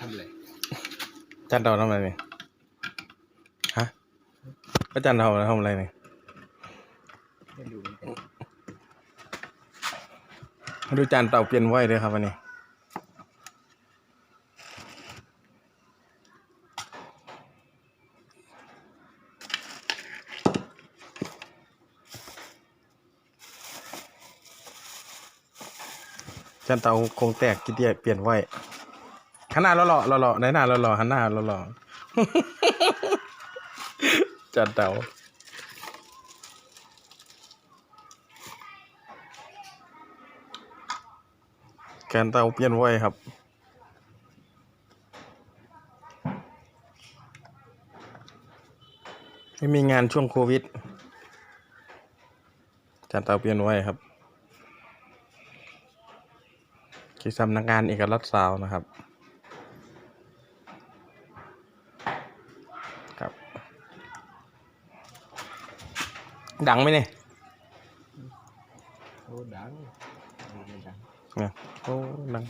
ทำอะไรจันเตาทำอะไรเนี่ยฮะอาจารย์เตาทำอะไรเนี่ยไม่รู้เหมือนกันดูจานเตาเปลี่ยนไว้เลยครับวันนี้ จานเตาคงแตกกี่เดียเปลี่ยนไว้ หันหน้าเราหล่อเราหล่อไหนหน้าเราหล่อหันหน้าเราหล่อจานเตาแกนเตาเปลี่ยนไว้ครับไม่มีงานช่วงโควิดจานเตาเปลี่ยนไว้ครับที่สำนักงานเอกรัฐซาวนะครับ ครับ ดังไหมเนี่ยโอ้ดังไม่ดังเนี่ยโอ้ดัง